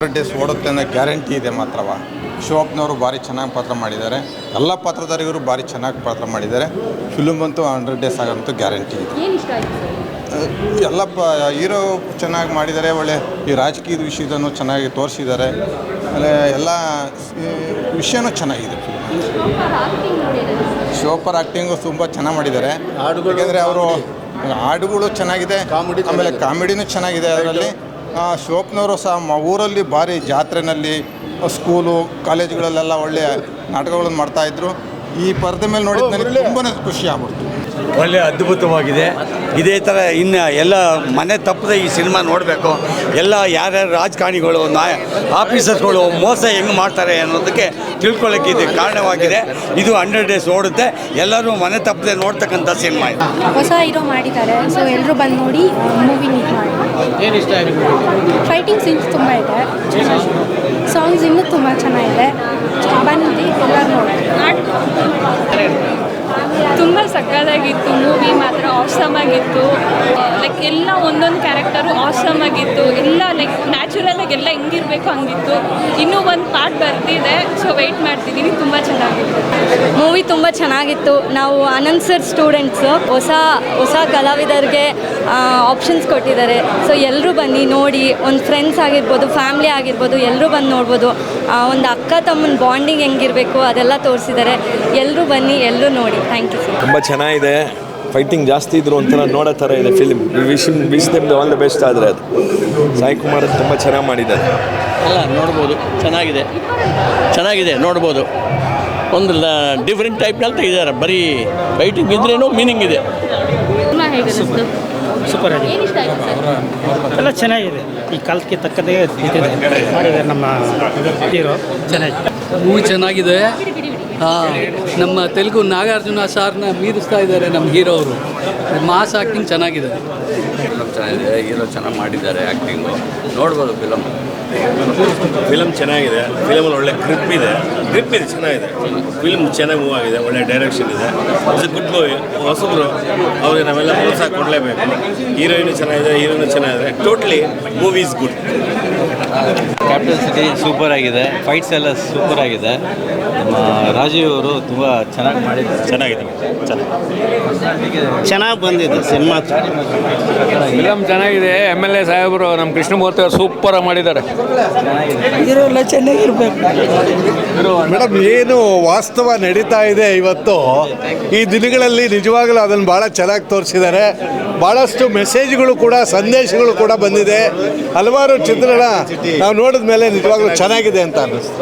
Hundred days ಓಡುತ್ತೆ ಅನ್ನೋ guarantee ಇದೆ ಮಾತ್ರವ? ಶಿವಪ್ಪನವರು ಭಾರಿ ಚೆನ್ನಾಗಿ ಪಾತ್ರ ಮಾಡಿದ್ದಾರೆ. ಎಲ್ಲ ಪಾತ್ರಧಾರಿಗರು ಭಾರಿ ಚೆನ್ನಾಗಿ ಪಾತ್ರ ಮಾಡಿದ್ದಾರೆ. ಫಿಲಮ್ ಅಂತೂ ಹಂಡ್ರೆಡ್ ಡೇಸ್ ಆಗೋಂತೂ ಗ್ಯಾರಂಟಿ ಇದೆ. ಏನು ಇಷ್ಟ ಆಯ್ತು ಸರ್? ಅಹ್, ಎಲ್ಲ ಪ ಹೀರೋ ಚೆನ್ನಾಗಿ ಮಾಡಿದ್ದಾರೆ ಒಳ್ಳೆ ಈ ರಾಜಕೀಯದ ವಿಷಯದನ್ನು ಚೆನ್ನಾಗಿ ತೋರಿಸಿದ್ದಾರೆ. ಆಮೇಲೆ ಎಲ್ಲ ಈ ವಿಷಯನೂ ಚೆನ್ನಾಗಿದೆ ಶಿವಪ್ಪರ್ ಆ್ಯಕ್ಟಿಂಗು ತುಂಬ ಚೆನ್ನಾಗಿ ಮಾಡಿದ್ದಾರೆ. ಯಾಕೆಂದರೆ ಅವರು ಹಾಡುಗಳು ಚೆನ್ನಾಗಿದೆ ಆಮೇಲೆ ಕಾಮಿಡಿನೂ ಚೆನ್ನಾಗಿದೆ ಅದರಲ್ಲಿ. ಶಿವಪ್ಪನವರು ಸಹ ಮ- ಊರಲ್ಲಿ ಭಾರಿ ಜಾತ್ರೆನಲ್ಲಿ ಸ್ಕೂಲು ಕಾಲೇಜುಗಳಲ್ಲೆಲ್ಲ ಒಳ್ಳೆಯ ನಾಟಕಗಳನ್ನು ಮಾಡ್ತಾಯಿದ್ರು ಈ ಪರದೆ ಮೇಲೆ ನೋಡಿದ ನನಗೆ ತುಂಬಾ ಖುಷಿ ಆಗ್ಬಿಡ್ತು. ಒಳ್ಳೆ ಅದ್ಭುತವಾಗಿದೆ. ಇದೇ ಥರ ಇನ್ನು ಎಲ್ಲ ಮನೆ ತಪ್ಪದೆ ಈ ಸಿನಿಮಾ ನೋಡಬೇಕು. ಎಲ್ಲ ಯಾರ್ಯಾರು ರಾಜಕಾರಣಿಗಳು ನಾಯ ಆಫೀಸರ್ಸ್ಗಳು ಮೋಸ ಹೆಂಗೆ ಮಾಡ್ತಾರೆ ಅನ್ನೋದಕ್ಕೆ ತಿಳ್ಕೊಳ್ಳೋಕ್ಕೆ ಇದು ಕಾರಣವಾಗಿದೆ. ಇದು ಹಂಡ್ರೆಡ್ ಡೇಸ್ ಓಡುತ್ತೆ. ಎಲ್ಲರೂ ಮನೆ ತಪ್ಪದೆ ನೋಡ್ತಕ್ಕಂಥ ಸಿನಿಮಾ ಇದು. ಹೊಸ ಹೀರೋ ಮಾಡಿದ್ದಾರೆ. ಸೊ ಎಲ್ಲರೂ ಬಂದು ನೋಡಿ ಮೂವಿ ಮಾಡಿ. ಏನು ಇಷ್ಟ ಆಗಿದೆ ಫೈಟಿಂಗ್ ಸೀನ್ಸ್ ತುಂಬ ಇದೆ. ಸಾಂಗ್ಸ್ ಇನ್ನೂ ತುಂಬ ಚೆನ್ನಾಗಿದೆ. ಬಂದು ಎಲ್ಲರೂ ನೋಡಿ. ತುಂಬ ಸಕ್ಕತ್ತಾಗಿತ್ತು ಮೂವಿ ಮಾತ್ರ ಆಸಮ್ ಆಗಿತ್ತು. ಲೈಕ್ ಎಲ್ಲ ಒಂದೊಂದು ಕ್ಯಾರೆಕ್ಟರು ಆಸಮ್ ಆಗಿತ್ತು. ಎಲ್ಲ ಲೈಕ್ ನ್ಯಾಚುರಲ್ ಆಗಿ ಎಲ್ಲ ಹೆಂಗಿರ್ಬೇಕು ಹಂಗಿತ್ತು. ಇನ್ನೂ ಒಂದು ಪಾರ್ಟ್ ಬರ್ತಿದೆ ಸೊ ವೆಯ್ಟ್ ಮಾಡ್ತಿದ್ದೀನಿ ತುಂಬ ಚೆನ್ನಾಗಿತ್ತು. ಮೂವಿ ತುಂಬ ಚೆನ್ನಾಗಿತ್ತು. ನಾವು ಆನಂದ್ ಸರ್ ಸ್ಟೂಡೆಂಟ್ಸು ಹೊಸ ಹೊಸ ಕಲಾವಿದರಿಗೆ ಆಪ್ಷನ್ಸ್ ಕೊಟ್ಟಿದ್ದಾರೆ. ಸೊ ಎಲ್ಲರೂ ಬನ್ನಿ ನೋಡಿ ಒಂದು ಫ್ರೆಂಡ್ಸ್ ಆಗಿರ್ಬೋದು ಫ್ಯಾಮ್ಲಿ ಆಗಿರ್ಬೋದು ಎಲ್ಲರೂ ಬಂದು ನೋಡ್ಬೋದು. ಒಂದು ಅಕ್ಕ ತಮ್ಮನ ಬಾಂಡಿಂಗ್ ಹೆಂಗಿರಬೇಕು ಅದೆಲ್ಲ ತೋರಿಸಿದ್ದಾರೆ. ಎಲ್ಲರೂ ಬನ್ನಿ ಎಲ್ಲರೂ ನೋಡಿ. ಥ್ಯಾಂಕ್ ಯು ಸರ್ ತುಂಬ ಚೆನ್ನಾಗಿದೆ. ಫೈಟಿಂಗ್ ಜಾಸ್ತಿ ಇದ್ರು ಒಂಥರ ನೋಡೋ ಥರ ಇದೆ ಫಿಲ್ಮ್ ವಿಶ್ ವಿಶ್ ನಿಮ್ದು ಆಲ್ ದ ಬೆಸ್ಟ್ ಆದರೆ ಅದು. ಸಾಯಿ ಕುಮಾರ್ ತುಂಬ ಚೆನ್ನಾಗಿ ಮಾಡಿದ್ದಾರೆ. ಅಲ್ಲ ನೋಡ್ಬೋದು. ಚೆನ್ನಾಗಿದೆ. ಚೆನ್ನಾಗಿದೆ ನೋಡ್ಬೋದು. ಒಂದು ಡಿಫ್ರೆಂಟ್ ಟೈಪ್ನಲ್ಲಿ ತೆಗೆದಿದ್ದಾರೆ ಬರೀ ಫೈಟಿಂಗ್ ಇದ್ರೇನು ಮೀನಿಂಗ್ ಇದೆ. ಸೂಪರ್. ಆಗಿದೆ. ಎಲ್ಲ ಚೆನ್ನಾಗಿದೆ. ಈ ಕಾಲಕ್ಕೆ ತಕ್ಕಂತೆ ನಿಂತಿದೆ ಮಾಡಿದ್ದಾರೆ ನಮ್ಮ ಹೀರೋ. ಚೆನ್ನಾಗಿದೆ. ಹೂವು ಚೆನ್ನಾಗಿದೆ. ನಮ್ಮ ತೆಲುಗು ನಾಗಾರ್ಜುನ ಸಾರ್ನ ಮೀರಿಸ್ತಾ ಇದ್ದಾರೆ ನಮ್ಮ ಹೀರೋ ಅವರು. ಮಾಸ್ ಆ್ಯಕ್ಟಿಂಗ್ ಚೆನ್ನಾಗಿದೆ. ಫಿಲಮ್ ಚೆನ್ನಾಗಿದೆ ಹೀರೋ ಚೆನ್ನಾಗಿ ಮಾಡಿದ್ದಾರೆ ಆ್ಯಕ್ಟಿಂಗು ನೋಡ್ಬೋದು ಫಿಲಮ್ ಫಿಲಮ್ ಚೆನ್ನಾಗಿದೆ ಫಿಲಮಲ್ಲಿ ಒಳ್ಳೆ ಗ್ರಿಪ್ ಇದೆ. ಗ್ರಿಪ್ ಇದೆ ಚೆನ್ನಾಗಿದೆ. ಫಿಲ್ಮ್ ಚೆನ್ನಾಗಿ ಮೂವ್ ಆಗಿದೆ ಒಳ್ಳೆ ಡೈರೆಕ್ಷನ್ ಇದೆ. ಇಟ್ಸ್ ಗುಡ್ ಮೂವಿ ಹೊಸಬ್ರು ಅವ್ರಿಗೆ ನಾವೆಲ್ಲ ಪ್ರೋತ್ಸಾಹ ಕೊಡಲೇಬೇಕು. ಹೀರೋಯಿನು ಚೆನ್ನಾಗಿದೆ ಹೀರೋಯಿನ್ ಚೆನ್ನಾಗಿದೆ. Totally movie is good capital city super ಆಗಿದೆ. ಫೈಟ್ಸ್ ಎಲ್ಲ ಸೂಪರ್ ಆಗಿದೆ. ನಮ್ಮ ರಾಜೀವ್ ಅವರು ತುಂಬ ಚೆನ್ನಾಗಿ ಮಾಡಿದ್ದಾರೆ. ಚೆನ್ನಾಗಿದೆ ಚೆನ್ನಾಗಿ ಬಂದಿದೆ ಸಿನಿಮಾ. ಫಿಲಮ್ ಚೆನ್ನಾಗಿದೆ. ಎಂ ಎಲ್ ಎ ಸಾಹೇಬರು ನಮ್ಮ ಕೃಷ್ಣಮೂರ್ತಿ ಅವರು ಸೂಪರ್ ಮಾಡಿದ್ದಾರೆ. ಮೇಡಮ್ ಏನು ವಾಸ್ತವ ನಡೀತಾ ಇದೆ ಇವತ್ತು? ಈ ದಿನಗಳಲ್ಲಿ ನಿಜವಾಗಲೂ ಅದನ್ನು ಭಾಳ ಚೆನ್ನಾಗಿ ತೋರಿಸಿದ್ದಾರೆ. ಭಾಳಷ್ಟು ಮೆಸೇಜ್ಗಳು ಕೂಡ ಸಂದೇಶಗಳು ಕೂಡ ಬಂದಿದೆ. ಹಲವಾರು ಚಿತ್ರಣ ನಾವು ನೋಡಿದ ಮೇಲೆ ನಿಜವಾಗ್ಲೂ ಚೆನ್ನಾಗಿದೆ ಅಂತ ಅನ್ನಿಸ್ತು.